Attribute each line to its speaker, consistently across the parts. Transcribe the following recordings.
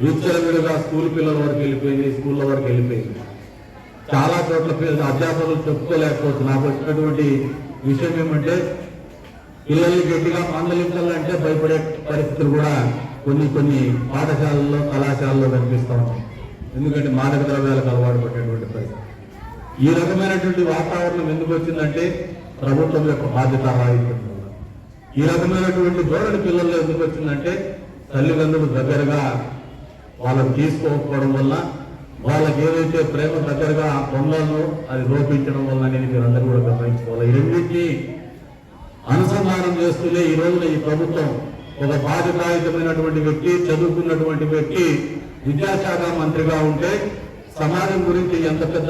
Speaker 1: విచ్చలవిడిగా స్కూల్ పిల్లల వరకు వెళ్ళిపోయింది స్కూళ్ళ వరకు వెళ్ళిపోయింది. చాలా చోట్ల పిల్లలు అధ్యాపకులు చెప్పుకోలేకపోవచ్చు నాకు వచ్చినటువంటి విషయం ఏమంటే పిల్లల్ని గట్టిగా మందలించాలంటే భయపడే పరిస్థితులు కూడా కొన్ని కొన్ని పాఠశాలల్లో కళాశాలలో కనిపిస్తూ ఉంటాయి ఎందుకంటే మాదక ద్రవ్యాలకు అలవాటు పడేటువంటి పరిస్థితి. ఈ రకమైనటువంటి వాతావరణం ఎందుకు వచ్చిందంటే ప్రభుత్వం యొక్క బాధ్యత రాహిత్యం వల్ల ఈ రకమైనటువంటి ధోరణి పిల్లల్లో ఎందుకు వచ్చిందంటే తల్లిదండ్రులు దగ్గరగా వాళ్ళని తీసుకోకపోవడం వల్ల వాళ్ళకి ఏదైతే ప్రేమ దగ్గరగా పొందాలో అది లోపించడం వల్ల అనేది మీరు అందరూ కూడా గమనించుకోవాలి. ఈ అనుసంధానం చేస్తూనే ఈ రోజున ఈ ప్రభుత్వం ఒక బాధ్యతాయుతమైనటువంటి వ్యక్తి చదువుకున్నటువంటి వ్యక్తి విద్యాశాఖ మంత్రిగా ఉంటే సమాజం గురించి ఎంత పెద్ద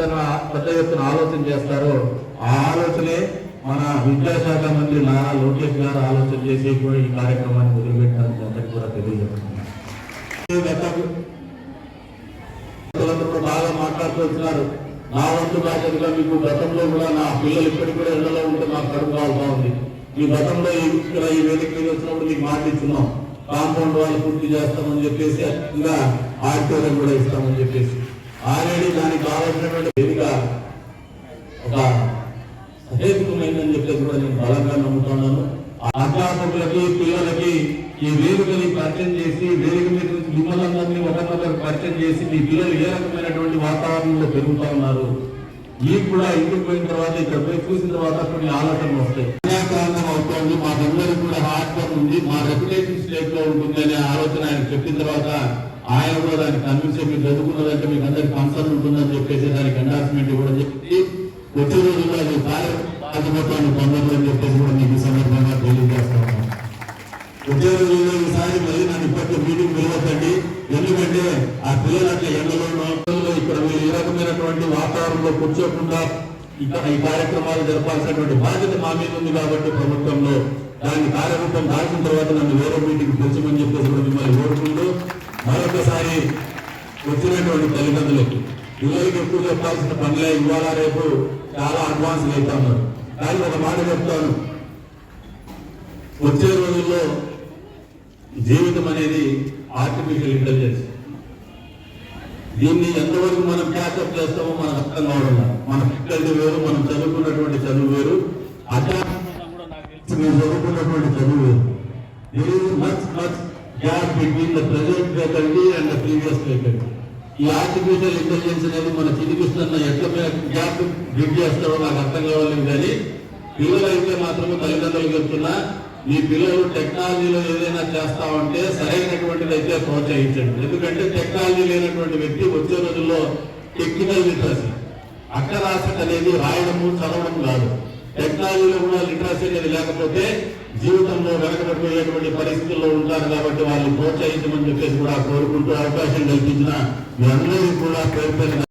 Speaker 1: పెద్ద ఎత్తున ఆలోచన చేస్తారో ఆ ఆలోచనే మన విద్యాశాఖ మంత్రి నారా లోకేష్ గారు ఆలోచన చేసి కూడా ఈ కార్యక్రమాన్ని మొదలుపెట్టాలని అందరికీ కూడా తెలియజేస్తున్నాను బాగా మాట్లాడుతూ వచ్చినారు. నా వంతు బాధ్యతగా మీకు గతంలో కూడా నా పిల్లలు ఇప్పటికి కూడా ఇళ్ళలో ఉంటే మాకు కడుపు కావాల్సి ఉంది ఈ గతంలో ఈ ఇక్కడ ఈ వేదిక మీద వచ్చినప్పుడు మీకు మాట ఇచ్చున్నాం కాంపౌండ్ వాళ్ళు పూర్తి చేస్తామని చెప్పేసి ఇంకా ఆడిటోరియం కూడా ఇస్తామని చెప్పేసి. ఆల్రెడీ దానికి కావాల్సినటువంటి వేదిక ఒక సహేతుకమైందని చెప్పేసి కూడా నేను బలంగా నమ్ముతున్నాను అధ్యాపకులకి పిల్లలకి ఈ వేదికని పరిచయం చేసి వేదిక మీద నుంచి మిమ్మల్ని ఒకరినొకరు పరిచయం చేసి మీ పిల్లలు ఏ రకమైనటువంటి వాతావరణంలో పెరుగుతా ఉన్నారు? మీకు కూడా ఇంటికి పోయిన తర్వాత ఇక్కడ పోయి చూసిన తర్వాత కొన్ని ఆలోచనలు వస్తాయి. అన్యాక్రాంతం అవుతోంది. మాకందరికి కూడా హార్ట్ ఉంది. మా రెప్యుటేషన్ స్టేట్లో ఉంటుంది అనే ఆలోచన ఆయన చెప్పిన తర్వాత ఆయన కూడా దాన్ని కన్విన్స్ మీరు చదువుకున్నదంటే మీకు అందరికి కన్సర్న్ ఉంటుందని చెప్పేసి దానికి ఎండార్స్మెంట్ కూడా చెప్పి వచ్చే రోజుల్లో అది కార్యక్రమాన్ని పొందడం అని చెప్పేసి కూడా మీకు ఈ సందర్భంగా తెలియజేస్తా ఉన్నాను వచ్చే రోజుల్లో ఈసారి మళ్ళీ నన్ను ఇప్పటికే మీటింగ్ పిలవద్దండి ఎందుకంటే ఆ పిల్లలు అట్లా ఎండలో ఇక్కడ మీరు ఏ రకమైనటువంటి వాతావరణంలో కూర్చోకుండా ఇక్కడ ఈ కార్యక్రమాలు జరపాల్సినటువంటి బాధ్యత మా మీద ఉంది కాబట్టి ప్రభుత్వంలో దాని కార్యరూపం దాల్చిన తర్వాత నన్ను వేరే మీటింగ్ పిలిచమని చెప్పేసి మిమ్మల్ని కోరుకుంటూ మరొకసారి వచ్చినటువంటి తల్లిదండ్రులకు పిల్లలకి ఎక్కువ చెప్పాల్సిన పనులే ఇవాళ రేపు చాలా అడ్వాన్స్ అవుతా ఉన్నారు కానీ ఒక మాట చెప్తాను. వచ్చే రోజుల్లో జీవితం అనేది ఆర్టిఫిషియల్ ఇంటెలిజెన్స్. దీన్ని ఎంతవరకు మనం క్యాచప్ చేస్తామో మనకు అర్థం కావడం మన పిల్లలు వేరు మనం చదువుకున్నటువంటి చదువు వేరు. అధ్యాత్మిక మీరు చదువుకున్నటువంటి చదువు వేరు. There is much much gap between the present faculty and the previous faculty ఈ ఆర్టిఫిషియల్ ఇంటెలిజెన్స్ అనేది మన చిరిగిస్తున్న ఎట్ల గ్యాప్ బిట్ చేస్తాడో నాకు అర్థం కావాలి కానీ పిల్లలైతే మాత్రమే తల్లిదండ్రులు చెప్తున్నా మీ పిల్లలు టెక్నాలజీలో ఏదైనా చేస్తామంటే సరైనటువంటిది అయితే ప్రోత్సహించండి. ఎందుకంటే టెక్నాలజీ లేనటువంటి వ్యక్తి వచ్చే రోజుల్లో టెక్నికల్ లిటరసీ అక్షరాస్యత అనేది రాయడము చదవడం కాదు. టెక్నాలజీలో కూడా లిటరసీ అనేది లేకపోతే జీవితంలో వెనకబడిపోయేటువంటి పరిస్థితుల్లో ఉంటారు కాబట్టి వాళ్ళని ప్రోత్సహించమని చెప్పేసి కూడా కోరుకుంటూ అవకాశం కల్పించిన మీ అందరికీ కూడా పేరు